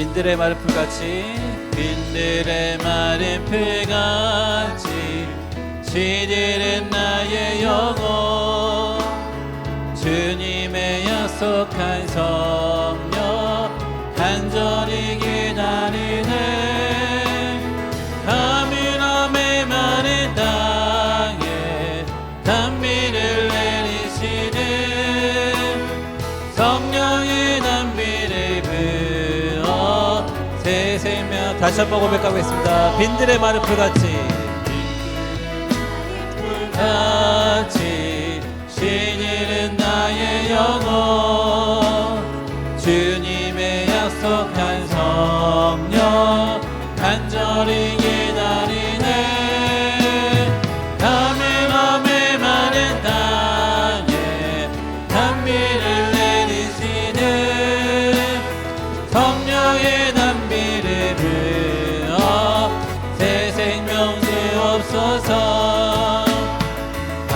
빈들의 마른 풀같이 빈들의 마른 풀같이 시들은 나의 영혼 주님의 약속한 성령 간절히 기다 다시 한 번 고백하겠습니다. 빈들의 마른 풀같이 같이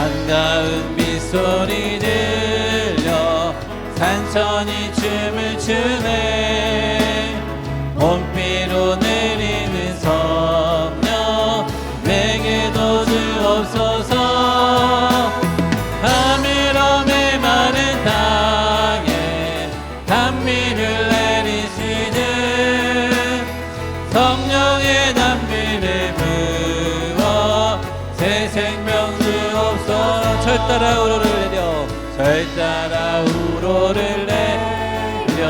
반가운 빗소리 들려 산천이 춤을 추네 절 따라 우로를 내려. 절 따라 우로를 내려.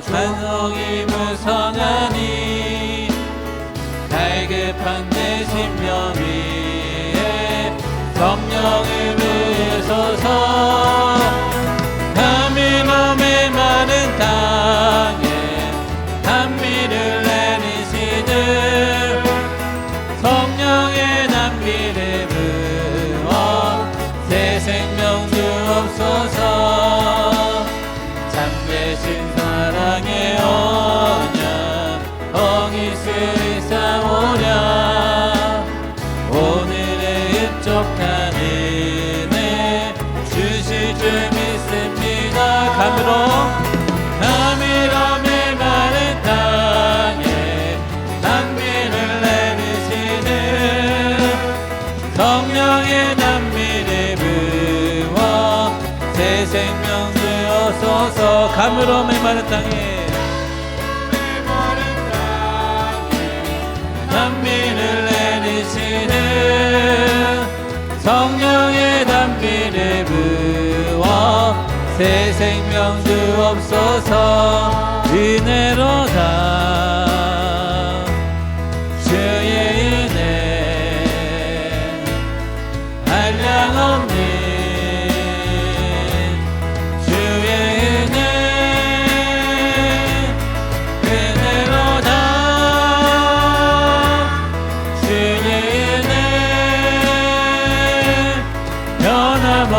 산성이 무성하니 갈급한 내 심령 위에 성령을 부으소서 하늘함의 마른 땅에 단비를 주옵소서 감으로의 마른 땅에. 단비를 내리시는 성령의 단비를 부어 새 생명 주옵소서 은혜로 다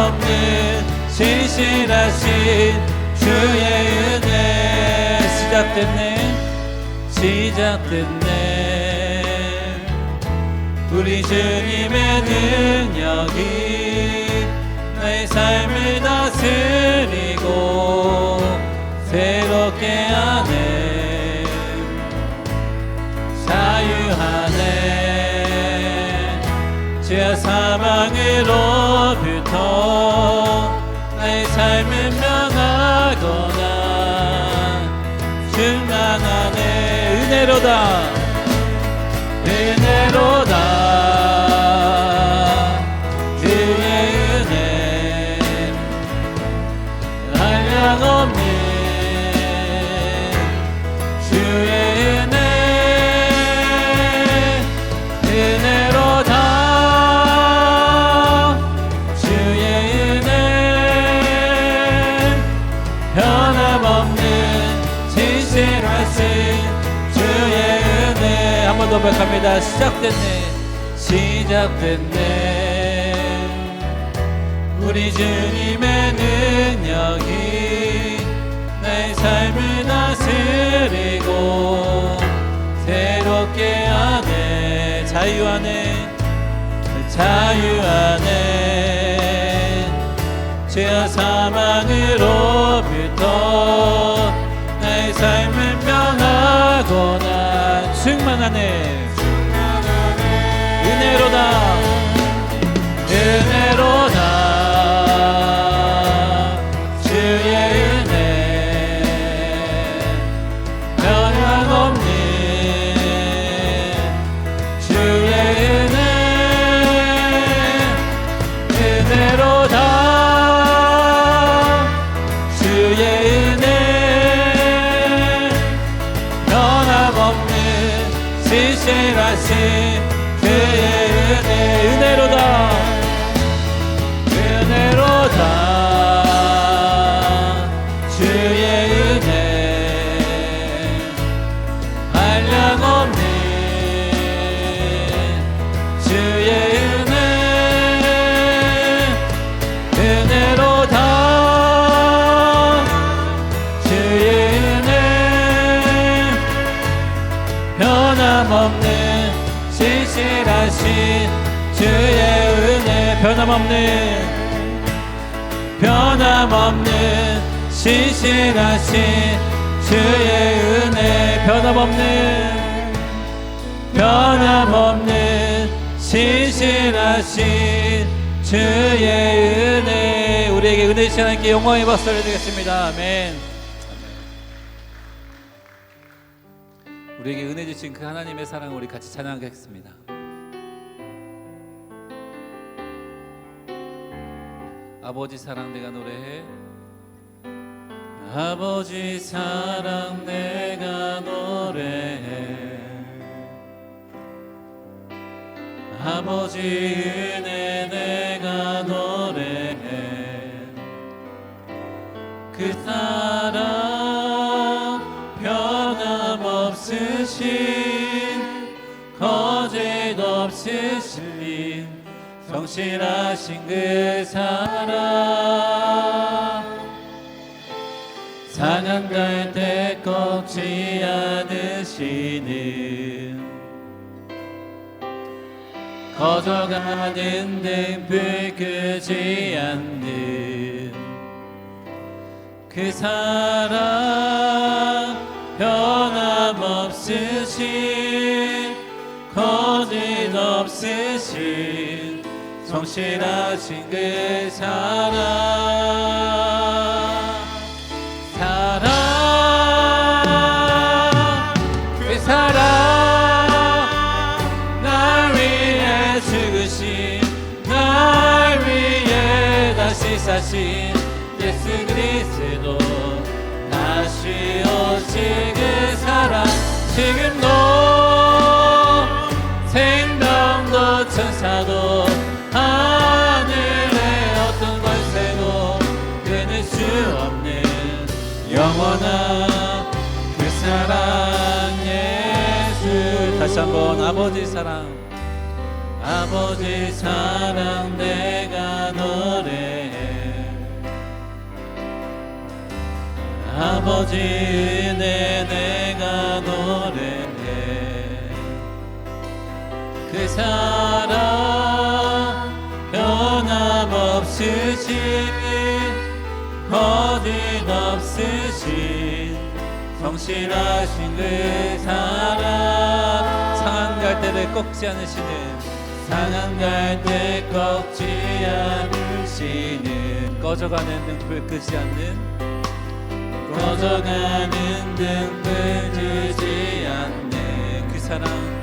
없는 신실하신 주의 은혜. 시작됐네. 시작됐네. 우리 주님의 능력이 내 삶을 다스리고 새롭게 하네. 자유하네. 죄 사망으로 부터 내 삶을 면하거나 충만하네 은혜로다 은혜로다 고백합니다. 시작됐네. 시작됐네. 우리 주님의 능력이 내 삶을 다스리고 새롭게 하네 자유하네. 자유하네. 죄와 사망으로부터 신실하신 그의 은혜 은혜로다 변함없는 신실하신 주의 은혜 변함없는 변함없는 신실하신 주의 은혜 변함없는 변함없는 신실하신 주의 은혜. 우리에게 은혜 주신 하나님께 영광의 박수 올려드리겠습니다. 아멘 우리에게 은혜 주신 그 하나님의 사랑을 우리 같이 찬양하겠습니다. 아버지 사랑 내가 노래해. 아버지 사랑 내가 노래해. 아버지 은혜 내가 노래해. 그 사랑 없으신 성실하신 그 사랑. 사냥 갈 때 꺾지 않으시는 거저가는 등불 끄지 않는 그 사랑 변함없으신 없으신 성실하신 그 사랑. 사랑. 그 사랑. 날 위해 죽으신 날 위해 다시 사신 예수 그리스도. 다시 오실 그 사랑. 지금도 천사도 하늘의 어떤 권세도 끊을 수 없는 영원한 그 사랑 예수. 다시 한번 아버지 사랑 아버지 사랑 내가 노래해 아버지 은혜 내가 노래 사랑 변함없으신 거짓 없으신 성실하신 그 사랑. 상한 갈대를 꺾지 않으시는 상한 갈대 꺾지 않으시는 꺼져가는 등불 끄지 않는 꺼져가는 등불 끄지 않는 그 사랑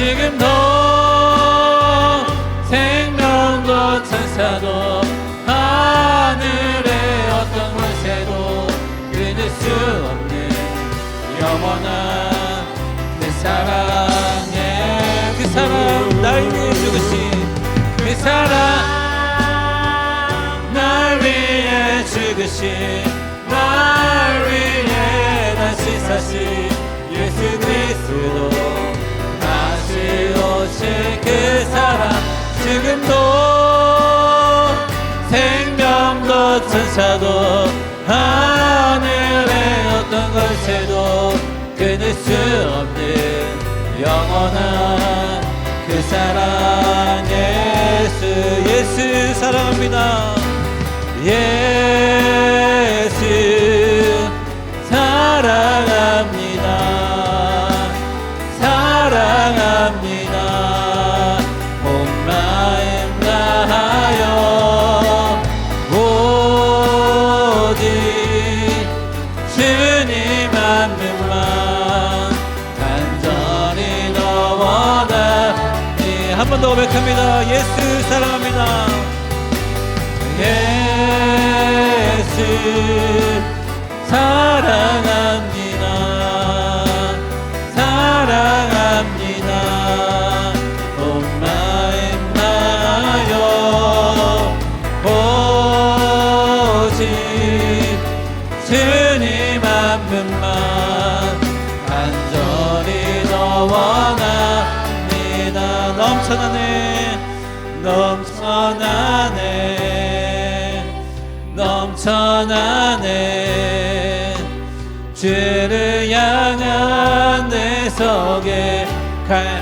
지금도 생명도 천사도 하늘의 어떤 권세도 끊을 수 없는 영원한 그 사랑의 그 사랑 날 위해 죽으신 그 사랑 날 위해 죽으신 생명도 천사도 하늘의 어떤 것에도 끊을 수 없는 영원한 그 사랑 예수 예수 사랑합니다. 예수 분만 간절히 너 원하니 한번 더 고백합니다. 예수 사랑합니다. 예수 사랑합니다. 사랑합니다. 온 마음 다하여 오직 주님 한 분만 간절히 너 원합니다. 넘쳐나네 넘쳐나네 넘쳐나네. 주를 향한 내 속에 갈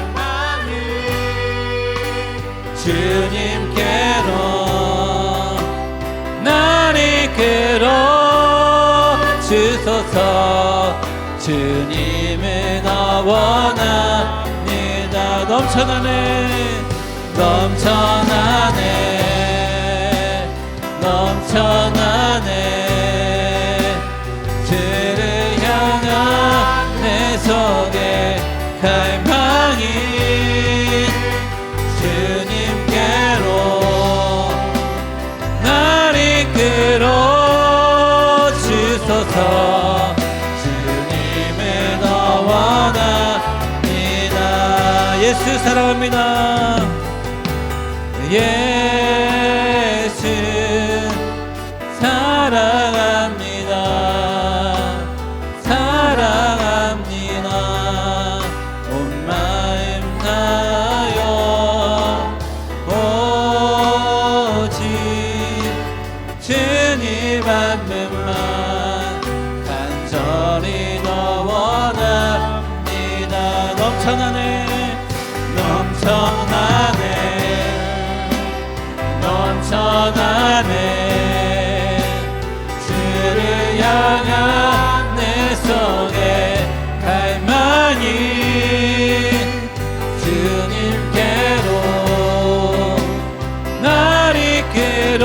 주님을 더 원합니다 넘쳐나네 넘쳐나네 넘쳐나네 사랑합니다. 예 향한 내 속에 갈망이 주님께로 날 이끌어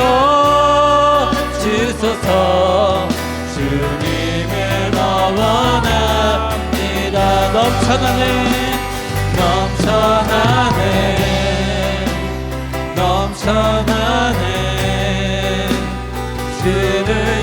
주소서. 주님을 더 원합니다. 넘쳐나네. 넘쳐나네. 넘쳐나네. 주를